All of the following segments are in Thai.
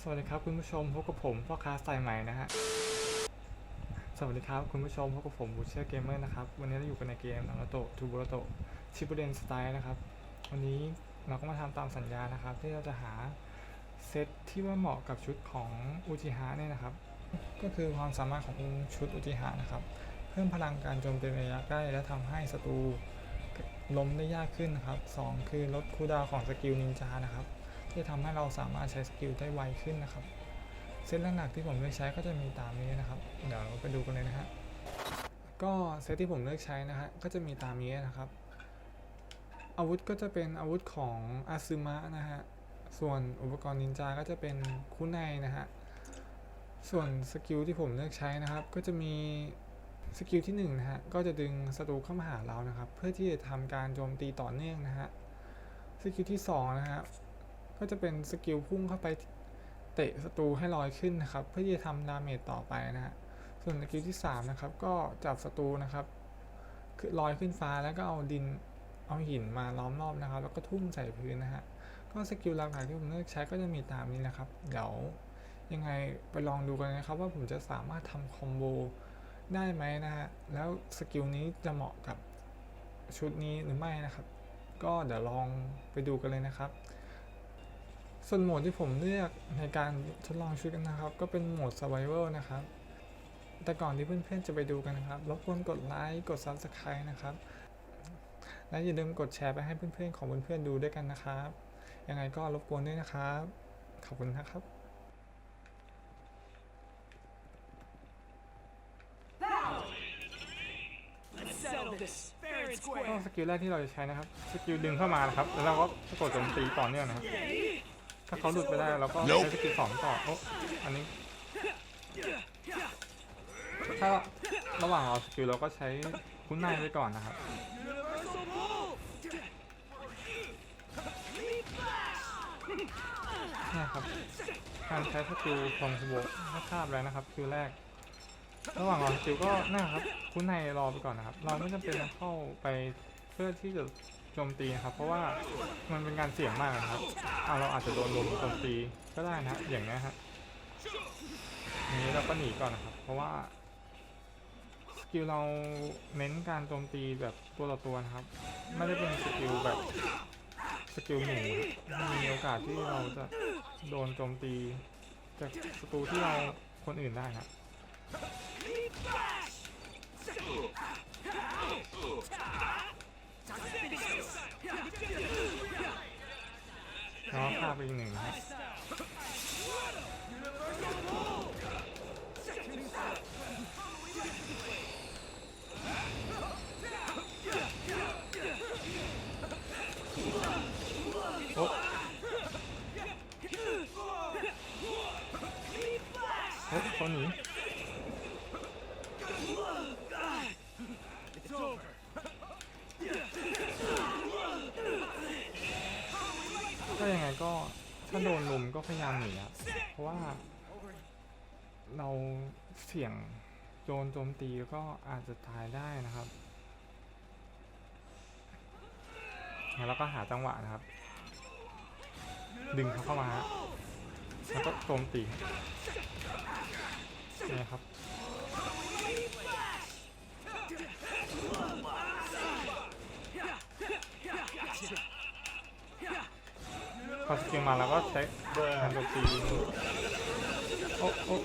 สวัสดีครับคุณผู้ชมพบกับผมพ่อค้าสายใหม่นะฮะ สวัสดีครับคุณผู้ชมพบกับผมบูเชอร์เกมเมอร์นะครับ วันนี้เราอยู่กันในเกมนารุโตะทูบูโรโตะชิบุเดนสไตล์นะครับ วันนี้เราก็มาทำตามสัญญานะครับ ที่เราจะหาเซตที่ว่าเหมาะกับชุดของอุจิฮะเนี่ยนะครับ ก็คือความสามารถของชุดอุจิฮะนะครับ เพิ่มพลังการโจมตีระยะใกล้ และทำให้ศัตรูล้มได้ยากขึ้นนะครับสองคือลดคูดาวของสกิลนินจานะครับ ที่ทำให้เราสามารถใช้สกิลได้ไวขึ้นนะครับ เซตหลักๆที่ผมเลือกใช้ก็จะมีตามนี้นะครับ เดี๋ยวเราไปดูกันเลยนะฮะก็เซตที่ผมเลือกใช้นะฮะก็จะมีตามนี้นะครับ อาวุธก็จะเป็นอาวุธของอาซึมะนะฮะส่วนอุปกรณ์นินจาก็จะเป็นคุไนนะฮะส่วนสกิลที่ผมเลือกใช้นะครับ ก็จะมีสกิลที่หนึ่งนะฮะก็จะดึงศัตรูเข้ามาหาเรานะครับ เพื่อที่จะทำการโจมตีต่อเนื่องนะฮะสกิลที่สองนะฮะ ก็จะเป็นสกิลพุ่งเข้าไปเตะศัตรูให้ลอยขึ้นนะครับ เพื่อที่จะทำดาเมจต่อไปนะฮะส่วนสกิลที่3นะครับก็จับศัตรูนะครับคือลอยขึ้นฟ้าแล้วก็เอาดินเอาหินมาล้อมรอบนะครับ แล้วก็ทุ่มใส่พื้นนะฮะก็สกิลหลักๆที่ผมเลือกใช้ก็จะมีตามนี้นะครับเดี๋ยวยังไงไปลองดูกันนะครับว่าผมจะสามารถทำคอมโบได้ไหมนะฮะแล้วสกิลนี้จะเหมาะกับชุดนี้หรือไม่นะครับ ก็เดี๋ยวลองไปดูกันเลยนะครับ ส่วนโหมดที่ผมเลือกในการทดลองชุดกันนะครับ ก็เป็นโหมด Survival นะครับ แต่ก่อนที่เพื่อนๆจะไปดูกันนะครับ รบกวนกดไลค์ กด Subscribe นะครับ และอย่าลืมกดแชร์ไปให้เพื่อนๆของเพื่อนๆดูด้วยกันนะครับ ยังไงก็รบกวนด้วยนะครับ ขอบคุณนะครับ Let's settle this fair and ก็ square. สกิลแรกที่เราจะใช้นะครับ สกิลดึงเข้ามานะครับ แล้วเราก็กดโจมตีต่อเนื่องนะครับ ถ้าเขาหลุดไปได้เราก็ใช้สกิลสองต่อโอ้อันนี้ ถ้าระหว่างเราสกิลเราก็ใช้คุ้นในไปก่อนนะครับ Universal move. เนี่ยครับการใช้สกิลของสโบกไม่ทราบแล้วนะครับคิวแรก ระหว่างรอสกิลก็น่าครับ คุ้นในรอไปก่อนนะครับ เราไม่จำเป็นต้องเข้าไปเพื่อที่จะ โจมตีนะครับ เพราะว่ามันเป็นการเสี่ยงมากนะครับเราอาจจะโดนลมโจมตีก็ได้นะฮะอย่างนี้ยฮะนี้เราก็หนีก่อนนะครับ เพราะว่าสกิลเราเน้นการโจมตีแบบตัวต่อตัวนะครับ ไม่ได้เป็นสกิลแบบสกิลหนึ่มีโอกาสที่เราจะโดนโจมตีจากศัตรูที่เราคนอื่นได้ครับ แล้วก็ฆ่าไปอีกหนึ่งครับโอ้โอ้เขาหนี It's over. ก็ยังไงก็ ถ้าโดนลุมก็พยายามหนีครับเพราะว่าเราเสี่ยงโจนโจมตีก็อาจจะตายได้นะครับ แล้วก็หาจังหวะนะครับ ดึงเขาเข้ามาฮะแล้วก็โจมตีนี่ครับ พอ สกิลมาแล้วก็ใช้การโจมตีโอ้โอ้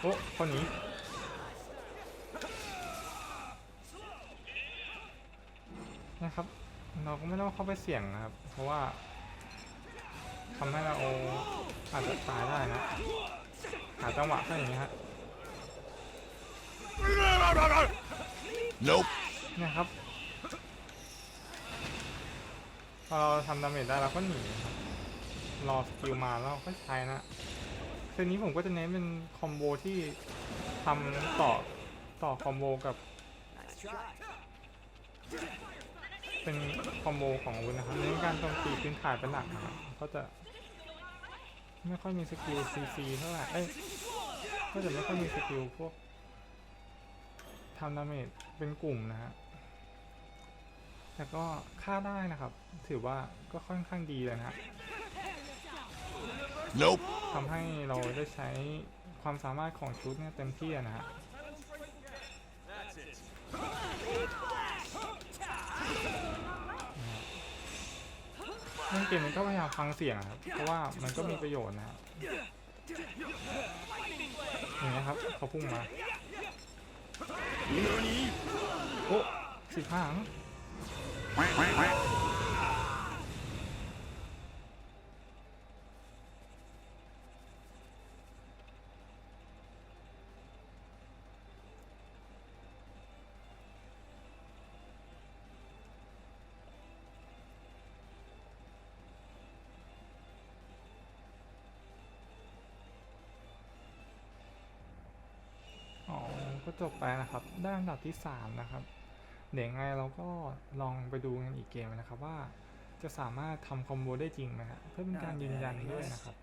โอ้คนนี้นะครับ เราก็ไม่ต้องเข้าไปเสี่ยงนะครับ เพราะว่า ทำให้เราอาจจะตายได้นะหาจังหวะแค่อย่างนี้ฮะ Nope. เนี่ยครับ พอเราทำดาเมจได้เราก็หนีครับ รอสกิลมาแล้วเราก็ใช้นะเซตนี้ผมก็จะเน้นเป็นคอมโบที่ทำต่อต่อคอมโบกับ Nice try. เป็นคอมโบของอาวุธนะครับเน้นการโจมตีพื้นฐานเป็นหลักนะครับก็จะ ไม่ค่อยมีสกิลซีซีเท่าไหร่ เอ้ย ก็จะไม่ค่อยมีสกิลพวกทำดาเมจเป็นกลุ่มนะฮะ แต่ก็ฆ่าได้นะครับ ถือว่าก็ค่อนข้างดีเลยนะฮะ Nope. ทำให้เราได้ใช้ความสามารถของชุดเนี่ยเต็มที่อะนะฮะ เล่นเกมมันก็พยายามฟังเสียงครับ เพราะว่ามันก็มีประโยชน์นะฮะอย่างนี้ครับเขาพุ่งมาโอ้สิบห้าง Quack, quack, quack. อ๋อ ก็ จบไปนะครับ ได้อันดับที่สามนะครับ เดี๋ยวยังไงเราก็ลองไปดูกันอีกเกมนะครับว่าจะสามารถทำคอมโบได้จริงไหมฮะเพื่อเป็นการยืนยันด้วยนะครับ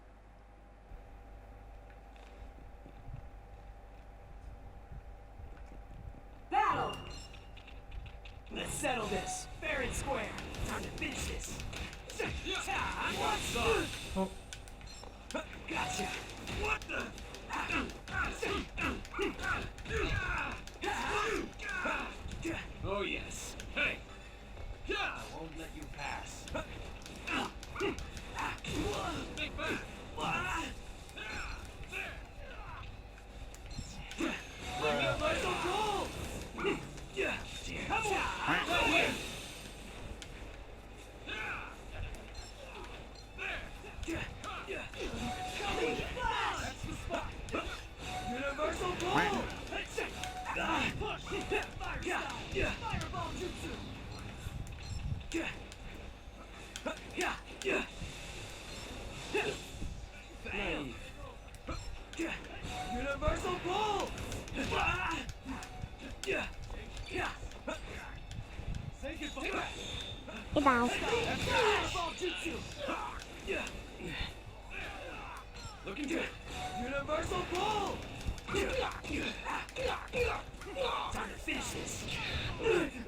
goal. Time to finish this.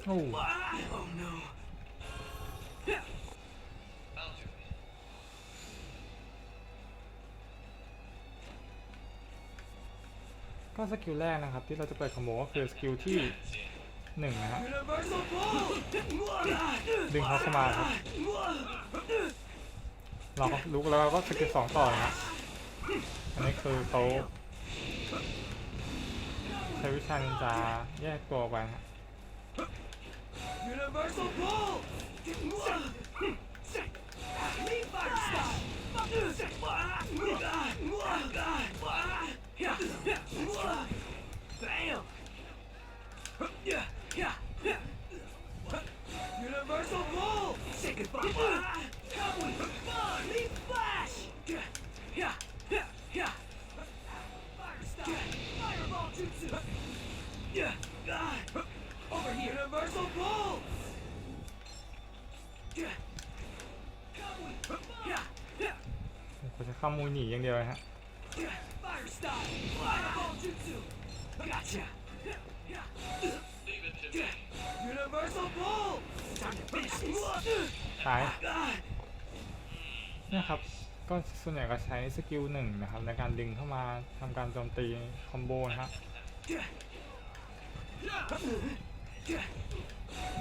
โอ้ Oh no. ก็สกิลแรกนะครับที่เราจะเปิดคอมโบก็คือสกิลที่ หนึ่งนะฮะดึงเขาเข้ามาครับเราก็ลุกแล้วเราก็สกิลสองต่อนะฮะอันนี้คือเขาใช้วิชานินจาแยกตัวไปฮะ Over here. Universal goal. Cowboy. ผมจะเข้ามูหนีอย่างเดียวนะฮะ Fire style. Fireball jutsu. Gotcha. Universal goal. Time to finish this. ตายเนี่ยครับก็ส่วนใหญ่ก็ใช้สกิลหนึ่งนะครับในการดึงเข้ามาทำการโจมตีคอมโบนะฮะ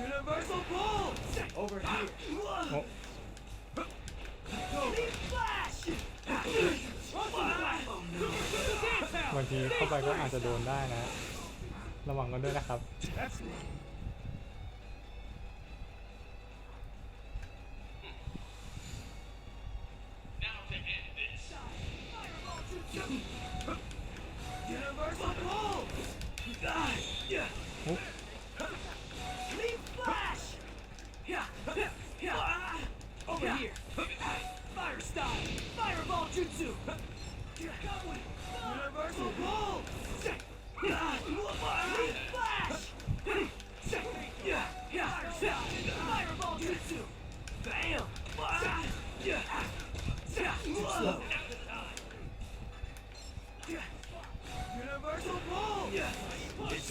Universal Bull! Over here. โอ้ Lead flash. Oh บางทีเข้าไปก็อาจจะโดนได้นะ ระวังกันด้วยนะครับ ต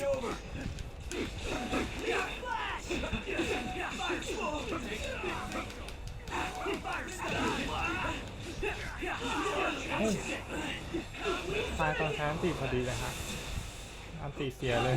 ายตอนใช้อันตีพอดีเลยฮะอันตีเสียเลย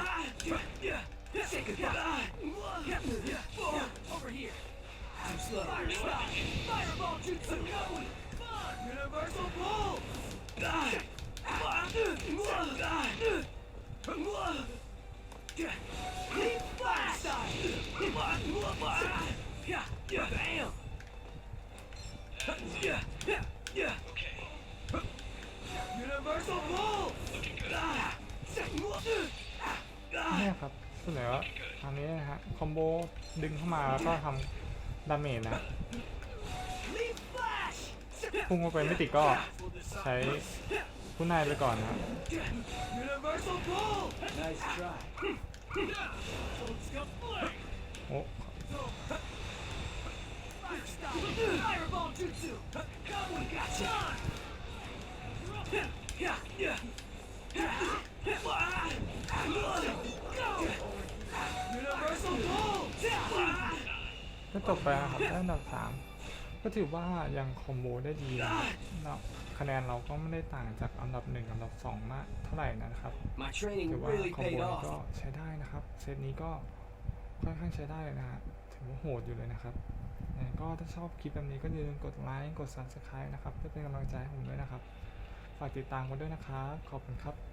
เนี่ยครับเสนอทางนี้นะฮะ คอมโบดึงเข้ามาแล้วก็ทำดาเมจนะพุ่งเข้าไปไม่ติดก็ใช้ผู้นายไปก่อนนะครับโอ้ Fireball jutsu! We gotcha! Yeah, yeah. Universal pull! ก็จบไปนะครับได้อันดับสามก็ถือว่ายังคอมโบได้ดีนะครับคะแนนเราก็ไม่ได้ต่างจากอันดับหนึ่งอันดับสองมากเท่าไหร่นะครับ My training ถือว่า really คอมโบ paid นี้ off. ก็ใช้ได้นะครับ เซตนี้ก็ค่อนข้างใช้ได้เลยนะฮะถือว่าโหดอยู่เลยนะครับยังไง ก็ถ้าชอบคลิปแบบนี้ก็อย่าลืมกดไลค์ กด subscribe นะครับเพื่อเป็นกำลังใจให้ผมด้วยนะครับ ฝากติดตามกันด้วยนะครับ ขอบคุณครับ